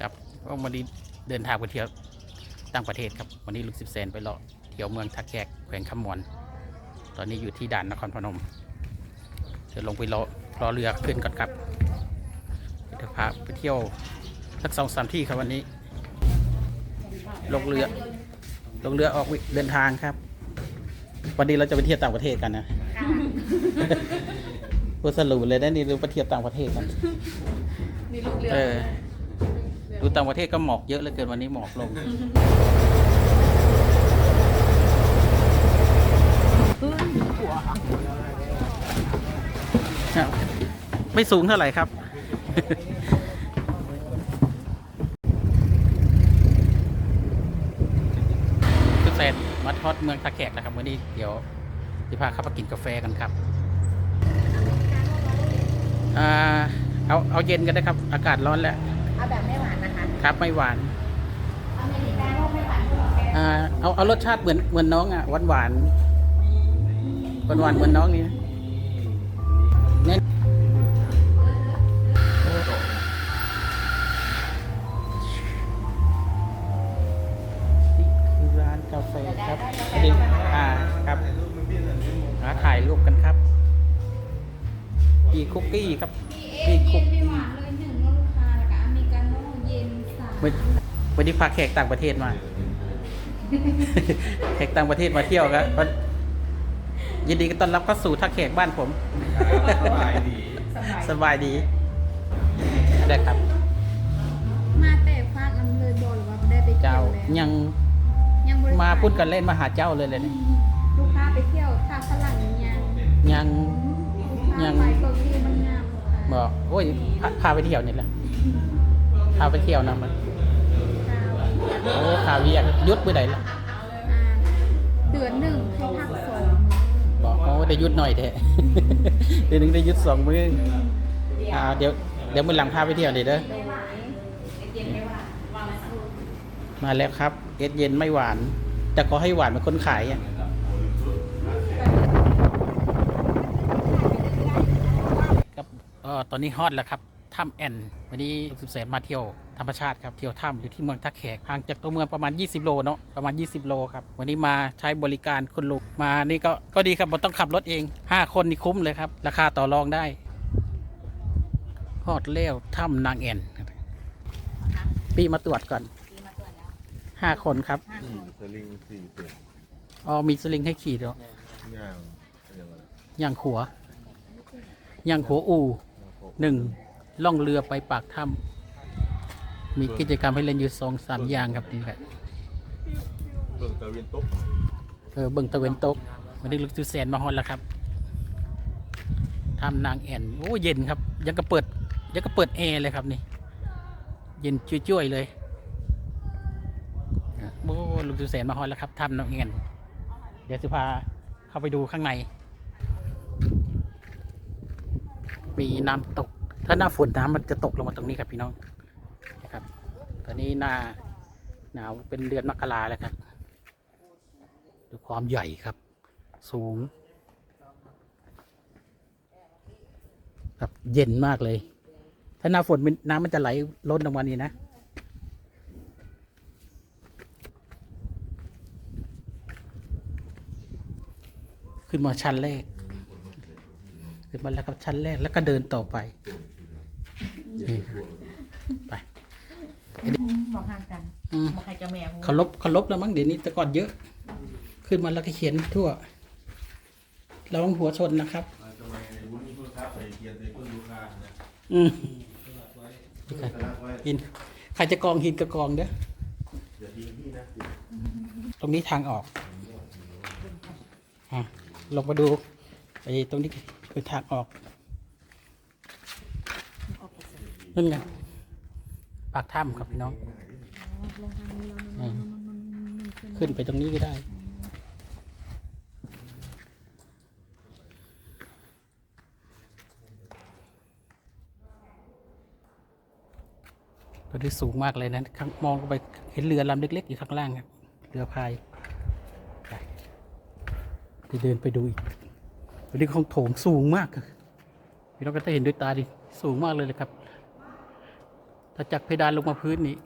ครับก็วันนี้เดินทางไปเที่ยวต่างประเทศครับ วันนี้ลูกสิบเซนไปเลาะเที่ยวเมืองทักแขกแขวงคำมวน ตอนนี้อยู่ที่ด่านนครพนมเดี๋ยวลงไปรอรอเรือขึ้นก่อนครับเดี๋ยวพาไปเที่ยวสักสองสามที่ครับวันนี้ ลงเรือลงเรือออกเดินทางครับ วันนี้เราจะไปเที่ยวต่างประเทศกันนะพูดสรุปเลยนะนี่เราไปเที่ยวต่างประเทศกันมีลูกเรือเออดู ต่างประเทศก็หมอกเยอะเหลือเกินวันนี้หมอกลง ไม่สูงเท่าไหร่ครับ คือเสร็จมาทอดเมืองท่าแขกนะครับ วันนี้เดี๋ยวจะพาเข้าไปกินกาแฟกันครับอ่าเอาเอาเย็นกันนะครับ อากาศร้อนแล้ว เอาแบบไม่หวานนะคะ ครับไม่หวานอเมริกาโน่ไม่หวานกาแฟอ่าเอาเอารสชาติเหมือนเหมือนน้องอะหวานหวานหวานหวานๆเหมือนน้องนี่นะเน้นนี่คือร้านกาแฟครับอันนี้อ่าครับหาถ่ายรูปกันครับมีคุกกี้ครับเอ็นเย็นไม่หว วันวันนี้พาแขกต่างประเทศมา แขกต่างประเทศมาเที่ยวครับก็ยินดีต้อนรับเข้าสู่ท่าแขกบ้านผม สบายดี สบายดีได้ครับ มาแต่ฟากน้ำเลยบอลหรือว่าได้ไปเที่เจ้ายวแล้วยังยังบ่ได้มาไปพูดกันเล่นมาหาเจ้าเลยเลยนี่ลูกค้าไปเที่ยวถ้าฝรั่งยังยังลูกค้ายังไปเกาหลีมันงามค่ะบอกโอ้ยพาพาไปเที่ยวนี่แหละพาไปเที่ยวนะมันเจ้า โอ้ขาเวียกยุดไปไหนล่ะอ่าเดือนหนึ่งให้พักสองบอกโอ้ได้ยุดหน่อยเถอะเดี๋ยวหนึงได้ยุดสองมื้ออ่าเดี๋ยวเดี๋ยวมือหลังพาไปเที่ยวนี่เด้อโดยมาแล้วครับ เอสเย็นไม่หวาน แต่ขอให้หวานเหมือนคนขายอะครับเอ่อตอนนี้ฮอตแล้วครับถ้ำแอน วันนี้สุดแสนมาเที่ยว ธรรมชาติครับเที่ยวถ้ำอยู่ที่เมืองทักแขกห่างจากตัวเมืองประมาณ 20 โลเนาะประมาณ 20 โลครับวันนี้มาใช้บริการคุณลุงมานี่ก็ก็ดีครับผมต้องขับรถเอง 5 คนนี่คุ้มเลยครับ ราคาต่อรองได้ฮอดเลี้ยวถ้ำนางแอนปีมาตรวจก่อนห้าคนครับสี่สลิงสี่เปลี่ยนอ๋อมีสลิงให้ขี่ด้วยย่างอย่างไรย่างขัวย่างขัวอูหนึ่งล่องเรือไปปากถ้ำ มีกิจกรรมให้เล่นอยู่สองสามอย่างครับนี่ครับเบิ่งตะเวนตกเออเบิ่งตะเวนตกวันนี้ลูกจูแสนมาฮอนแล้วครับทำนางแอนโอ้เย็นครับ ยังก็เปิด ยังก็เปิดแอร์เลยครับนี่ เย็นจ้วยๆเลยโอ้ลูกจูแสนมาฮอนแล้วครับทำนางแอนเดี๋ยวจะพาเข้าไปดูข้างใน มีน้ำตก ถ้าหน้าฝนน้ำมันจะตกลงมาตรงนี้ครับพี่น้องนะครับต อนนี้หน้าหนาวเป็นเดือนมกราแล้วครับ ดูความใหญ่ครับ สูง ครับเย็นมากเลย ถ้าหน้าฝนน้ำมันจะไหลล้นลงมานี่นะขึ้นมาชั้นแรก ขึ้นมาแล้วครับชั้นแรกแล้วก็เดินต่อไปนี่ไป บอกห่างกันอืมบอกใครจะแมวเขาลบเขาลบแล้วมั้งเดี๋ยวนี้แต่ก่อนเยอะ ขึ้นมาแล้วก็เขียนทั่วระวังหัวชนนะครับทำไมวุ้นคุณครับใส่เกียร์ใส่ต้นยูคานะอืมรักไว้หินใครจะกองหินก็กองเด้ออย่าทิ้งพี่นะตรงนี้ทางออกอะลงมาดูไอ้ตรงนี้คือทางออกนั่นไงปากถ้ำครับพี่น้อง อืมขึ้นไปตรงนี้ก็ได้ตัวนี้สูงมากเลยนะข้างมองลงไปเห็นเรือลำเล็ก ๆ อยู่ข้างล่างครับ เรือพายไปจะเดินไปดูอีกตัวนี้ของโถงสูงมากพี่น้องก็จะเห็นด้วยตาดิ สูงมากเลยเลยครับ ถ้าจากเพดานลงมาพื้นนี้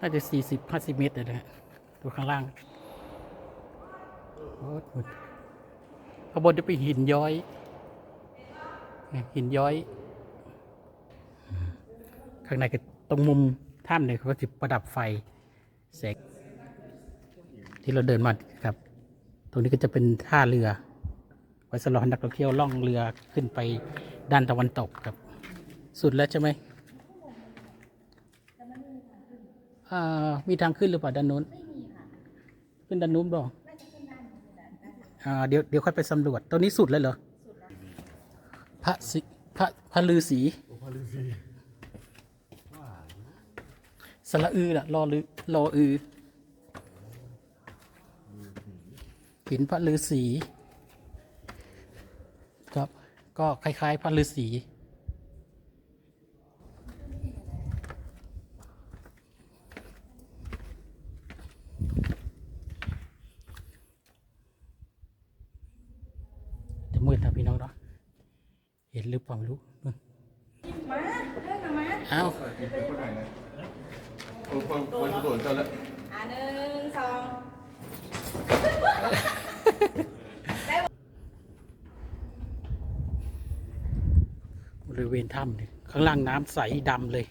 น่าจะสี่สิบห้าสิบเมตรเลยนะฮะดูข้างล่างโอ้โหข้างบนจะเป็นหินย้อย หินย้อย ข้างในก็ตรงมุมถ้ำเนี่ยเขาก็จะประดับไฟแสงที่เราเดินมาครับ ตรงนี้ก็จะเป็นท่าเรือ ไว้สำหรับนักท่องเที่ยวล่องเรือขึ้นไปด้านตะวันตกครับ สุดแล้วใช่ไหม อ่ามีทางขึ้นหรือเปล่าด้านนู้น ขึ้นด้านนู้นบ่อ่าเดี๋ยวเดี๋ยวค่อยไปสำรวจตรงนี้สุดแล้วเหรอพระศิพระพระฤาษีสระอือน่ะรอลือรออือหินพระฤาษีครับ ก็คล้ายๆพระฤาษี จะมืดนะพี่น้องเนาะเห็นหรือเปล่าไม่รู้นู่นมาเรื่องอะมาเอ้ากินไปคนไหนนะโอ้คนคนโดนเจ้าแล้วอะหนึ่งสองบริเวณถ้ำเนี่ยข้างล่างน้ำใสดำเลย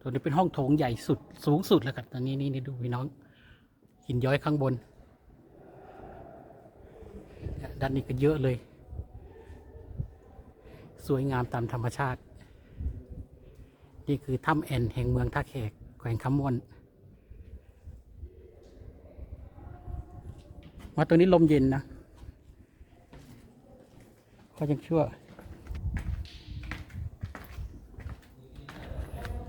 ตัวนี้เป็นห้องโถงใหญ่สุดสูงสุดแล้วครับตอนนี้นี่นี่ดูพี่น้องหินย้อยข้างบน ด้านนี้ก็เยอะเลย สวยงามตามธรรมชาติ นี่คือถ้ำแอนแห่งเมืองท่าแขกแขวงคำม่วนมาตัวนี้ลมเย็นนะก็ยังชั่ว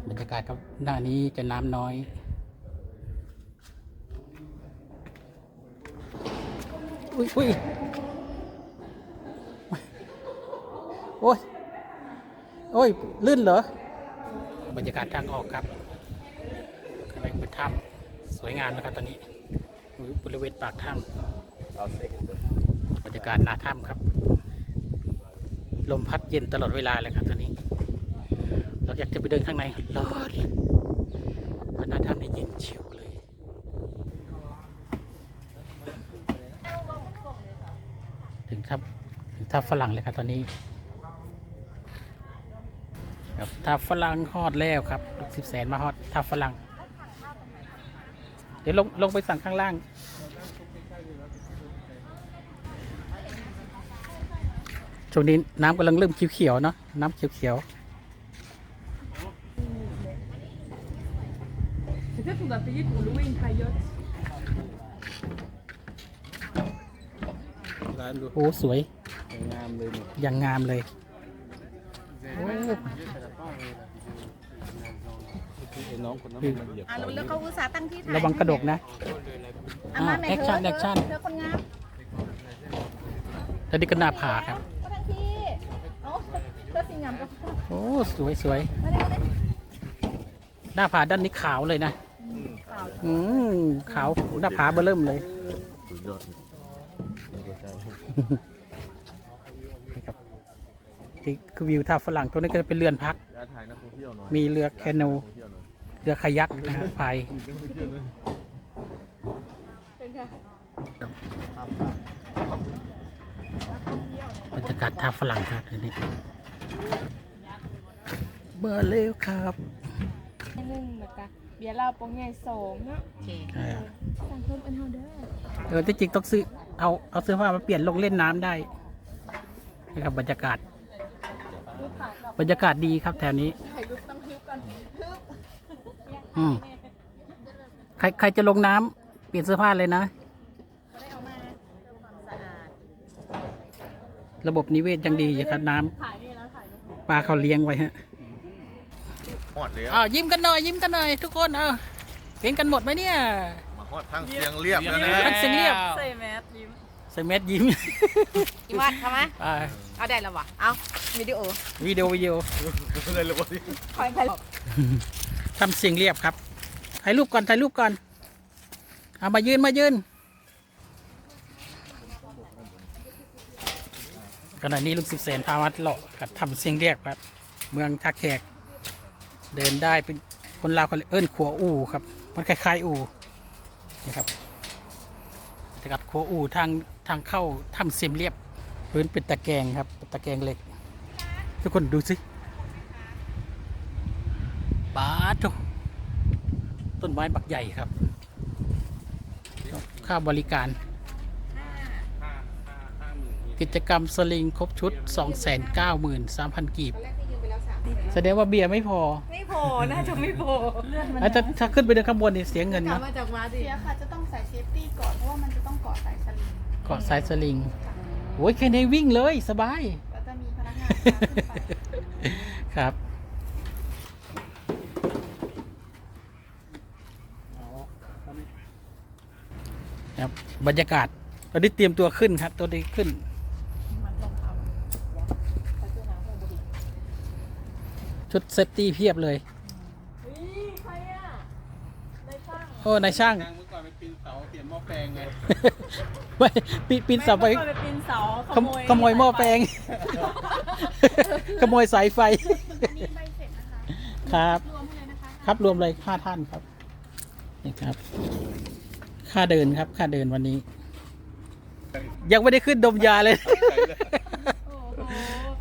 บรรยากาศครับหน้านี้จะน้ำน้อยอุ้ยอุ้ย โอ้ย โอ้ย ลื่นเหรอ บรรยากาศทางออกครับข้างในเป็นถ้ำสวยงามนะครับตอนนี้บริเวณปากถ้ำบรรยากาศหน้าถ้ำครับ ลมพัดเย็นตลอดเวลาเลยครับตอนนี้ เราอยากจะไปเดินข้างในร้อนหน้าถ้ำนี่เย็นชิวเลย ถึงทับ ถึงทับฝรั่งเลยครับตอนนี้ ครับทับฝรั่งฮอดแล้วครับลูกสิบแสนมาฮอดทับฝรั่ง เดี๋ยวลงลงไปสั่งข้างล่าง ช่วงนี้น้ำกำลังเริ่มเขียวๆเนาะน้ำเขียว Peut-être on doit payer pour louer une paillote. ๆโอ้สวยงามเลยนี่อย่างงามเลยโอ้ ไอ้ น้องคนนั้นมันเหยียบอะรู้แล้วเขาอุตส่าห์ตั้งที่ถ่ายระวังกระดกนะ อะมาไหนแอคเธชั่อนแอคชั่นเธอคนงามตอนนี้ก็หนาผาครับ ก็ทั้งที่เอ้าเธอสิงามก็โอ้สวยสวยมาได้มาได้หน้าผาด้านนี้ขาวเลยนะอืมขาวหน้าผาเบอร์เริ่มเลยสุดยอดนะครับนี่คือวิวท่าฝรั่งตัวนี้ก็จะเป็นเรือนพักย้ายถ่ายนักท่องเที่ยวหน่อยมีเรือแคนูท่อง เที่ยวหน่อยเรือคายักนะฮะพายบรรยากาศท่าฝรั่งครับอันนี้เบอร์เร็วครับหนึ่งแล้วก็เบียร์เหล้าโปงใหญ่สองเนาะอ่าสั่งเพิ่มอันเฮาเด้อเออที่จริงต้องซื้อเอาเอาเสื้อผ้ามาเปลี่ยนลงเล่นน้ำได้นะครับบรรยากาศ บรรยากาศดีครับแถวนี้ อืมใครใครจะลงน้ำเปลี่ยนเสื้อผ้าเลยนะระบบนิเวศยังดีอยู่ครับน้ำปลาเขาเลี้ยงไว้ฮะฮอดแล้วอ้าวยิ้มกันหน่อยยิ้มกันหน่อยทุกคนเอาเห็นกันหมดไหมเนี่ย มาฮอดทางเสียงเรียบแล้วนะทั้งเสียงเรียบ ใส่แมสยิ้ม ใส่แมสยิ้มอีวัดเข้ามาอ่าเอาได้แล้ววะเอาวิดีโอวิดีโอวิดีโอ เลยเลยวะที่ คอยไป ทำเสียงเรียบครับ ถ่ายรูปก่อน ถ่ายรูปก่อน เอามายืนมายืนขณะนี้ลุงสิบแสนพาวัดเลาะกับทำเสียงเรียกครับ เมืองท่าแขก เดินได้เป็นคนลาวเขาเอิ้นขัวอู่ครับ มันคล้ายๆอู่นี่ครับแต่กับขัวอู่ทางทางเข้าถ้ำเสียมเรียบ พื้นเป็นตะแกรงครับ ตะแกรงเหล็ก ทุกคนดูสิ ป้าดโถต้นไม้บักใหญ่ครับค่าบริการ กิจกรรมสลิงครบชุด 293,000กีบ แสดงว่าเบียร์ไม่พอ ไม่พอ น่าจะไม่พอไอ้ถ้าถ้าขึ้นไปเดินข้างบนนี่เสียเงินกลับนะมาจากมาสิเสียค่ะจะต้องใส่เซฟตี้ก่อนเพราะว่ามันจะต้องเกาะสายสลิงเกาะสายสลิงโอ้ยแค่นี้วิ่งเลยสบาย แล้วจะมีพนักงานพาขึ้นไป ครับ ครับบรรยากาศตอนนี้เตรียมตัวขึ้นครับตัวนี้ขึ้นชุดเซฟตี้เพียบเลยโอ้นายช่างเมื่อก่อนไปปีนเสาเปลี่ยนหม้อแปลงไงไม่ปีปีนเสาไปไปปีนเสาขโมยขโมยหม้อแปลง ขโมยสายไฟอันนี้ใบเสร็จนะคะครับรวมให้เลยนะคะครับรวมเลยค่าท่านครับนี่ครับ ค่าเดินครับ ค่าเดินวันนี้ ยังไม่ได้ขึ้นดมยาเลยโอ้โห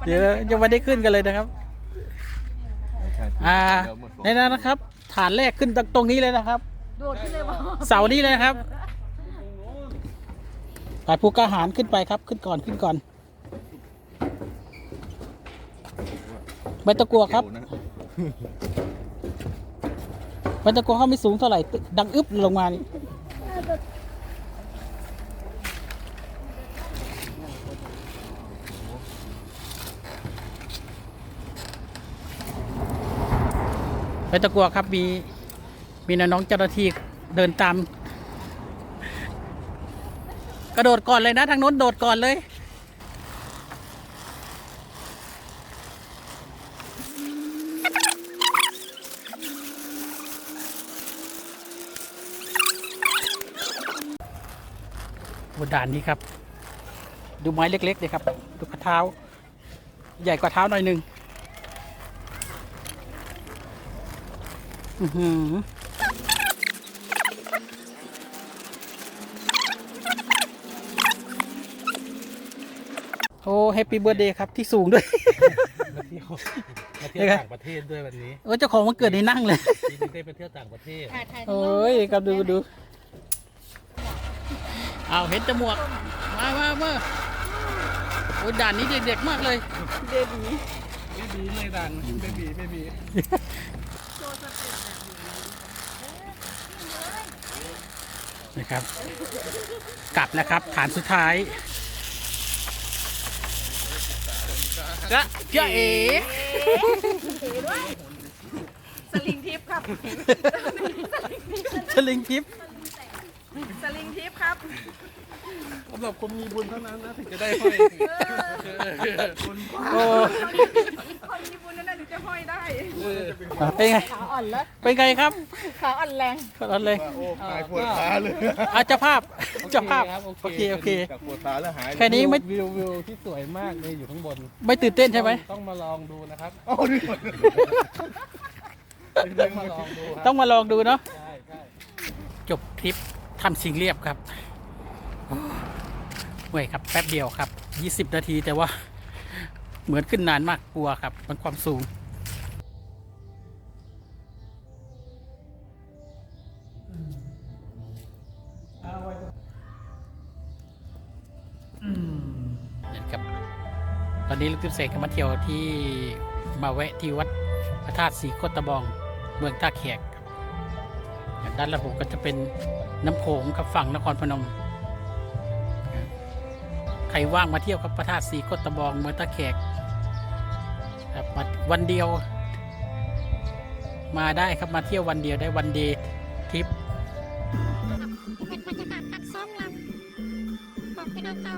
เดี๋ยวยังไม่ได้ขึ้นกันเลยนะครับ อ่าในนั้นนะครับ ฐานแรกขึ้นตรงนี้เลยนะครับโดดขึ้นเลยวะเสานี้เลยนะครับฝ่ายผู้กล้าหารขึ้นไปครับ ขึ้นก่อนขึ้นก่อน ไม่ต้องกลัวครับไม่ต้องกลัวเขาไม่สูงเท่าไหร่ดังอึบลงมานี่ ไม่ต้องกลัวครับมีมีน้องเจ้าหน้าที่เดินตาม กระโดดก่อนเลยนะ ทางโน้นโดดก่อนเลย บนด่านนี้ครับ ดูไม้เล็กๆเลยครับ ดูกระเท้า ใหญ่กว่าเท้าหน่อยหนึ่งอื้อหือ โอ้แฮปปี้เบิร์ดเดย์ครับที่สูงด้วย มาเที่ยวมาเที่ยวต่างประเทศด้วยวันนี้โอ้เจ้าของมันเกิดในนั่งเลย ปีนี้ได้ไปเที่ยวต่างประเทศ ถ่ายถ่ายโอ้ยครับดูดูเอาเห็นจมวก มามามาโอ้ยด่านนี้เด็กๆมากเลย เบบีไม่บีเลยดันไม่บีไม่บี นะครับ กลับแล้วครับ ฐานสุดท้ายจะจะเอ๋สลิงทิปครับชลิงทิพย์ สลิงทิปครับ สำหรับคนมีบุญเท่านั้นนะถึงจะได้ห้อยโอ้คนมีบุญนั่นแหละถึงจะห้อยได้ เป็นไง ขาอ่อนแล้วเป็นไงครับขาอ่อนแรง ขอรับเลยโอ้หายปวดขาเลยอาเจ้าภาพเจ้าภาพครับโอเคโอเค จากปวดขาแล้วหายแค่นี้ไม่วิววิวที่สวยมากเลยอยู่ข้างบนไม่ตื่นเต้นใช่ไหม ต้องมาลองดูนะครับเอาดิต้องมาลองดูครับต้องมาลองดูเนาะ ใช่ใช่จบทริป ทำชิงเรียบครับโอ้เมื่อยครับแป๊บเดียวครับ 20 นาทีแต่ว่าเหมือนขึ้นนานมากกลัวครับ มันความสูงนี่ครับ ตอนนี้ลูกทิพย์เสกก็มาเที่ยวที่มาแวะที่วัดพระธาตุศรีโคตะบอง เมืองท่าแขกด้านละหูก็จะเป็น น้ำโขงกับฝั่งนครพนม ใครว่างมาเที่ยวกับพระธาตุสีกตบองเมือตะแขกครับวันเดียว มาได้ครับมาเที่ยววันเดียวได้วันเดย์ทริปเรยาก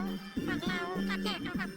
าศแขกเราครับ